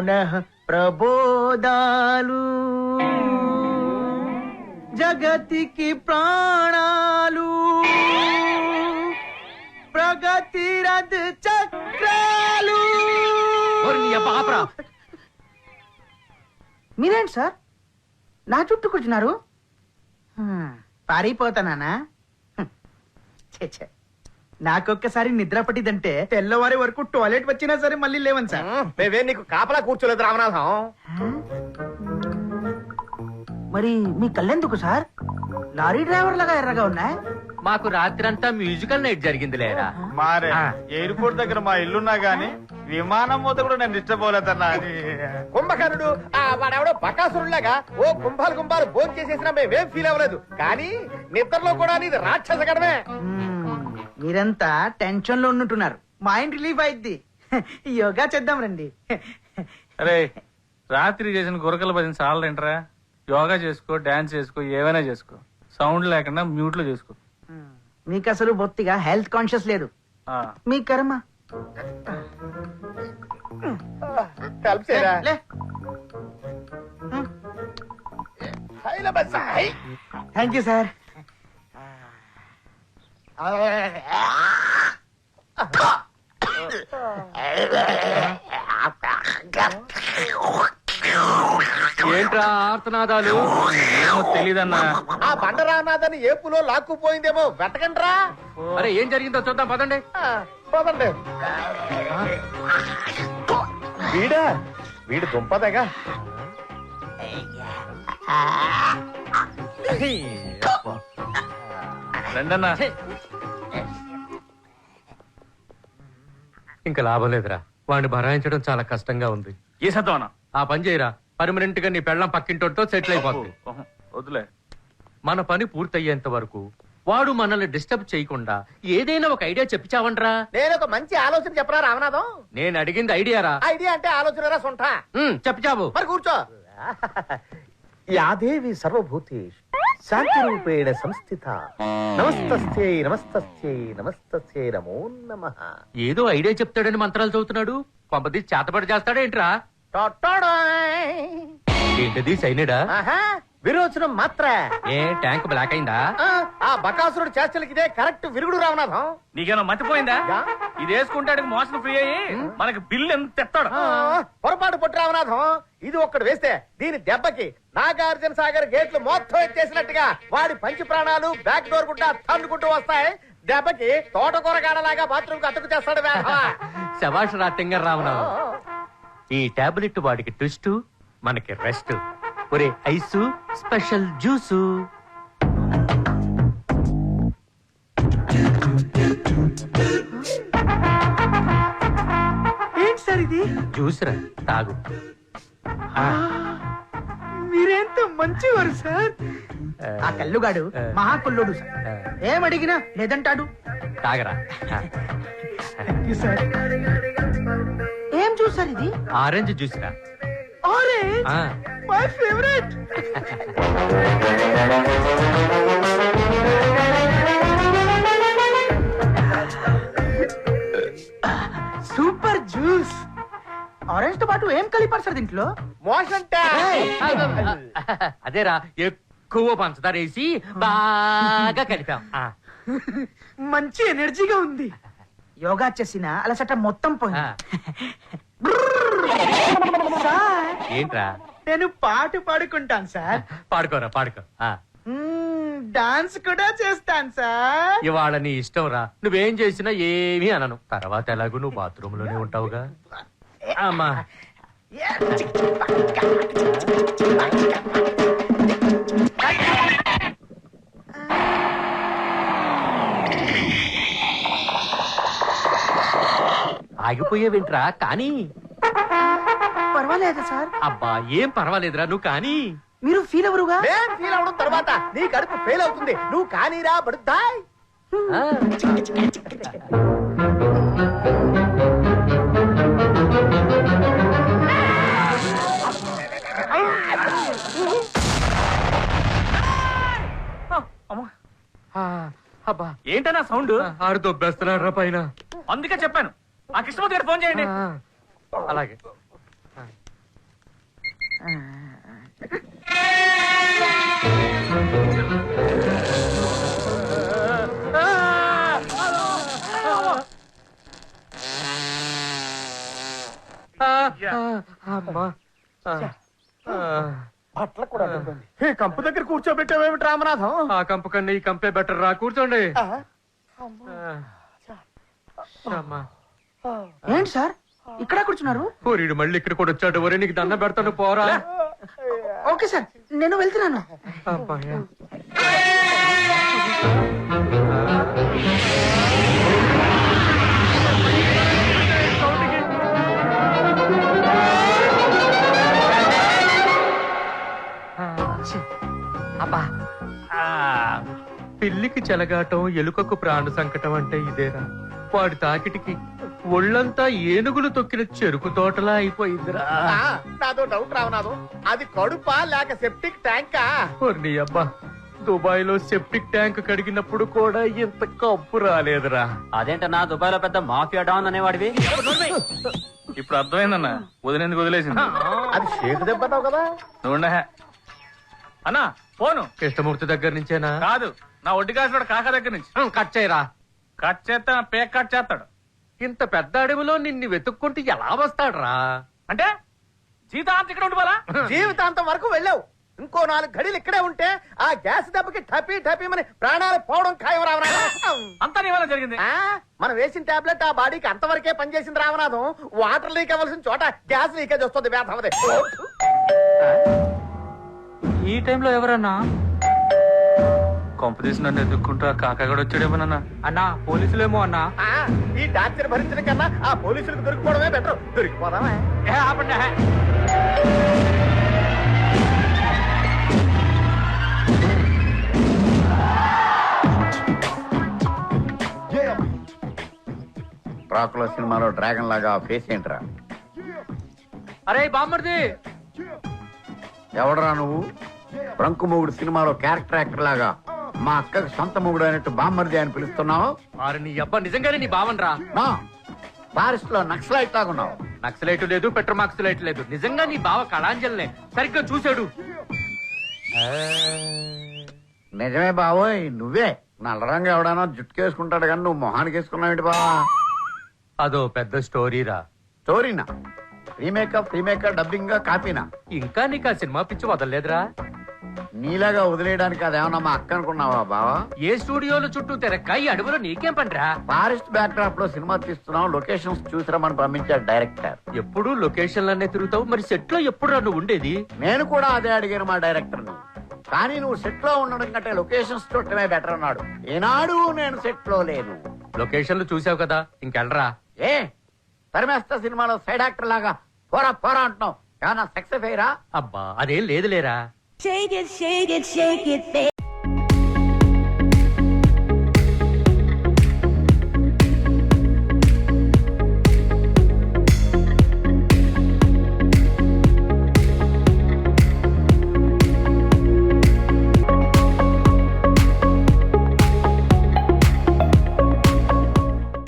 మౌన ప్రబోధాలు. జగతికి ప్రాణాలు. ప్రగతి రథ చక్రాలు. మీరేంటి సార్? నా చుట్టూ కూర్చున్నారు? పారిపోతానా ఛే. నాకొక్కసారి నిద్ర పట్టిదంటే తెల్లవారి వరకు టాయిలెట్ వచ్చినా సరే మళ్ళీ లేవని సార్. మేమే నీకు కాపలా కూర్చోలేదు రామనాథం. మరి మీ కళ్ళెందుకు సార్? లారీ డ్రైవర్ లాగా ఎర్రగా ఉన్నాయి. మాకు రాత్రంతా మ్యూజికల్ నైట్ జరిగింది లేరా? మారే ఎయిర్పోర్ట్ దగ్గర మా ఇల్లున్నా గానీ విమానం మూత కూడా నేను డిస్టర్బ్ అవ్వలేదన్నా అది కుంభకర్ణుడు ఆ వాడెవడో బకాసురులాగా ఓ కుంభాలు కుంభాలు భోజనం చేసేసినా మేమేం ఫీల్ అవ్వలేదు. కానీ నిద్రలో కూడా నీది రాక్షస గడమే మీరంతా టెన్షన్లో ఉన్నట్టున్నారు మైండ్ రిలీఫ్ అయిద్ది. యోగా చేద్దాం రండి. అరే రాత్రి చేసిన గురకల భజన చాలంటరా యోగా చేసుకో డాన్స్ చేసుకో ఏమైనా చేసుకో. సౌండ్ లేకుండా మ్యూట్లో చేసుకో. మీకు అసలు బొత్తిగా హెల్త్ కాన్షియస్ లేదు. ఆ. మీ కర్మ. Thank you sir. ఏంట్రా ఆర్తనాదాలు? ఏమో తెలీదన్నా. ఆ బండరానాథని ఏపులో లాక్కుపోయిందేమో వెతకండ్రా. అరే ఏం జరిగిందో చూద్దాం పదండి. పోదండి వీడా? వీడు దుంపదేగా? రండన్నా. ఇంకా లాభం లేదురా. వాడిని భరాయించడం చాలా కష్టంగా ఉంది. ఏ సత్వనా ఆ పని చేయరా. పర్మనెంట్గా నీ పెళ్ళం పక్కింటోటితో సెటిల్ అయిపోతుంది వద్దులే. మన పని పూర్తయ్యేంత వరకు వాడు మనల్ని డిస్టర్బ్ చేయకుండా ఏదైనా ఒక ఐడియా చెప్పిచావంట్రా. నేను ఒక మంచి ఆలోచన చెప్పరా రామనాథం? నేను అడిగింది ఐడియారా ఐడియా అంటే ఆలోచన రా సొంట చెప్పిచావు మరి కూర్చో. యాదేవి సర్వభూతేష్. శాంతి రూపేణ సంస్థిత. నమస్తస్యై నమస్తస్యై నమస్తస్యై నమో నమః. ఏదో ఐడియా చెప్తాడని మంత్రాలు చదువుతున్నాడు. కొంపది చేతపడి చేస్తాడేంట్రా. ఏంటది సైనిడా? విరోచనం మాత్ర. ఏ ట్యాంక్ బ్లాక్ అయిందా? ఆ, బకాసురుడు చేష్టలకి ఇదే కరెక్ట్ విరుగుడు రామనాథం నీకేమో మతిపోయిందా? ఇది వేసుకుంటాడు మోసం ఫ్రీ అయ్యి మనకి బిల్లు ఎంత తెస్తాడు? పొరపాటు పొట్టు రామనాథం. ఇది ఒక్కడు వేస్తే దీని దెబ్బకి నాగార్జున సాగర్ గేట్లు మొత్తం ఎత్తేసినట్టుగా వాడి పంచి ప్రాణాలు బ్యాక్ డోర్ గుండా తన్నుకుంటూ వస్తాయి. దెబ్బకి తోటకూర గాడలాగా బాత్రూమ్ అతుకు చేస్తాడు. శభాష్ రాత్యంగా రావణం ఈ టాబ్లెట్ వాడికి ట్విస్ట్ మనకి రెస్ట్ ఒరే ఐసు స్పెషల్ జ్యూసు ఇది జ్యూస్ రా తాగు మీరెంత మంచివారు సార్? ఆ కల్లుగాడు. మహాకుల్లుడు సార్. ఏమడిగినా లేదంటాడు. తాగరా. సార్ ఏం చూసారు ఇది? ఆరెంజ్ జ్యూస్ రా ఆరెంజ్ మై ఫేవరెట్ ఆరెంజ్తో పాటు ఏం కలిపారు సార్ దీంట్లో? మోషన్ అదేరా ఎక్కువ పంచదార వేసి బాగా కలిపాం. ఆ, మంచి ఎనర్జీగా ఉంది. యోగా చేసిన అలసట మొత్తం ఆ. పోయింది సార్ ఏంట్రా? నేను పాట పాడుకుంటాను సార్. పాడుకోరా పాడుకో. ఆ, మ్మ్, డాన్స్ కూడా చేస్తాను సార్. ఇవాళ నీ ఇష్టం రా నువ్వేం చేసినా ఏమీ అనను. తర్వాత ఎలాగో నువ్వు బాత్రూమ్లోనే ఉంటావుగా అమ్మా. ఆగిపోయేవింట్రా? కానీ. పర్వాలేదు సార్? అబ్బా ఏం పర్వాలేదురా నువ్వు కానీ. మీరు ఫీల్ ఎవరుగా నేను ఫీల్ అవడం తర్వాత నీ కడుపు ఫెయిల్ అవుతుంది. నువ్వు కానీరా బడుద్దాయ్. అబ్బా. ఏంటన్నా సౌండ్? ఆడు దొబ్బేస్తున్నాడు రా పైన. అందుకే చెప్పాను. ఆ కృష్ణమూర్తి గారు ఫోన్ చేయండి. అలాగే. అమ్మా. బట్టలు కూడా ఈ కంపు దగ్గర కూర్చోబెట్టావేమిటి రామనాథం? ఆ కంపు కన్నా ఈ కంపే బెటర్ రా కూర్చోండి. ఆ, ఆ. అమ్మా. ఏంటి సార్? ఇక్కడ కూర్చున్నారు? పూరీడు మళ్ళీ ఇక్కడ కూడా వచ్చాడు. ఒరే నీకు దండం పెడతాను పోరా. ఓకే సార్ నేను వెళ్తున్నాను. అబ్బాయ్యా. పిల్లికి చెలగాటం ఎలుకకు ప్రాణ సంకటం అంటే ఇదేరా. వాడి తాకిటికి ఒళ్ళంతా ఏనుగులు తొక్కిన చెరుకు తోటలా అయిపోయిందిరా. ఆ, నాదో డౌట్ రామనాథం అది కడుపా లేక సెప్టిక్ ట్యాంకా అబ్బా దుబాయ్లో సెప్టిక్ ట్యాంక్ కడిగినప్పుడు కూడా ఇంత కప్పు రాలేదురా. అదేంటన్నా దుబాయ్లో పెద్ద మాఫియా డాన్ అనేవాడివి? ఇప్పుడు అర్థమైందన్న వదిలేందుకు వదిలేసింది. అది షేక్ దెబ్బతావు కదా. నువ్వు ఉండే. అన్నా ఫోను. కృష్ణమూర్తి దగ్గర నుంచేనా? కాదు. నా ఒడ్డు కాసిన కాక దగ్గర నుంచి. కట్ చేయరా. కట్ చేస్తే నా పేక్ కట్ చేస్తాడు. ఇంత పెద్ద అడవిలో నిన్ను వెతుక్కుంటూ ఎలా వస్తాడ్రా? అంటే జీతాంత ఇక్కడ ఉండిపోలా జీవితాంతం వరకు వెళ్ళావు. ఇంకో నాలుగు గడిలు ఇక్కడే ఉంటే ఆ గ్యాస్ దెబ్బకి టపీ టపీమని ప్రాణాలు పోవడం ఖాయం రామనాథం అంతా జరిగింది. ఆ, మనం వేసిన టాబ్లెట్ ఆ బాడీకి అంతవరకే పనిచేసింది రామనాథం. వాటర్ లీక్ అవ్వాల్సిన చోట గ్యాస్ లీకేజ్ వస్తుంది వేధవది ఈ టైంలో ఎవరన్నా కొంప తీసి నన్ను ఎదుక్కుంటూ ఆ కాకా కూడా వచ్చాడేమోనన్నా అన్నా పోలీసులేమో అన్నా. ఆ, ఈ డాక్టర్ భరించడం కన్నా ఆ పోలీసులకు దొరికిపోవడమే బెటర్ దొరికిపోదామే? డ్రాకులా సినిమాలో డ్రాగన్ లాగా ఫేస్ ఏంట్రా? అరే బామ్మర్ది. ఎవడరా నువ్వు? బ్రంకు మొగుడు సినిమాలో క్యారెక్టర్ యాక్టర్ లాగా. మా అక్కకి సొంత మొగుడు అయినట్టు బామ్మర్ది అని పిలుస్తున్నావు? ఆరు నీ అబ్బా నిజంగానే నీ బావన్రా. నా ఫారెస్ట్లో నక్సలైట్ లాగా ఉన్నావు నక్సలైట్ లేదు పెట్రోమాక్సలైట్ లేదు. నిజంగా నీ బావ కళాంజలినే. సరిగ్గా చూశాడు. నిజమే బావోయ్ నువ్వే. నల్లరంగా ఎవడైనా జుట్టుకేసుకుంటాడు కానీ నువ్వు మొహానికి వేసుకున్నావు బావా? అదో పెద్ద స్టోరీరా. స్టోరీనా? రీమేకప్ రీమేకప్ డబ్బింగ్ కాపీనా? ఇంకా నీకు ఆ సినిమా పిచ్చి వదలలేదురా. నీలాగా వదిలేయడానికి అదేమన్నా మా అక్క అనుకున్నావా బావా? ఏ స్టూడియోలు చుట్టూ తెరక్క ఈ అడవిలో నీకేం పనిరా? ఫారెస్ట్ బ్యాక్ డ్రాప్లో సినిమా తీస్తున్నాం లొకేషన్స్ చూసిరమని పంపించాడు డైరెక్టర్. ఎప్పుడు లొకేషన్లనే తిరుగుతావు మరి సెట్లో ఎప్పుడు నువ్వు ఉండేది? నేను కూడా అదే అడిగాను మా డైరెక్టర్ని. కానీ నువ్వు సెట్లో ఉండడం కంటే లొకేషన్స్ చూడటమే బెటర్ అన్నాడు. ఏనాడు నేను సెట్లో లేను. లొకేషన్లు చూసావు కదా ఇంకెళ్ళరా? ఏ? తరిమేస్తా సినిమాలో సైడ్ యాక్టర్ లాగా పోరా పోరా అంటున్నావు. ఏమన్నా సక్సెస్ అయ్యరా? అబ్బా అదేం లేదులేరా? Shake it, shake it, shake it, baby.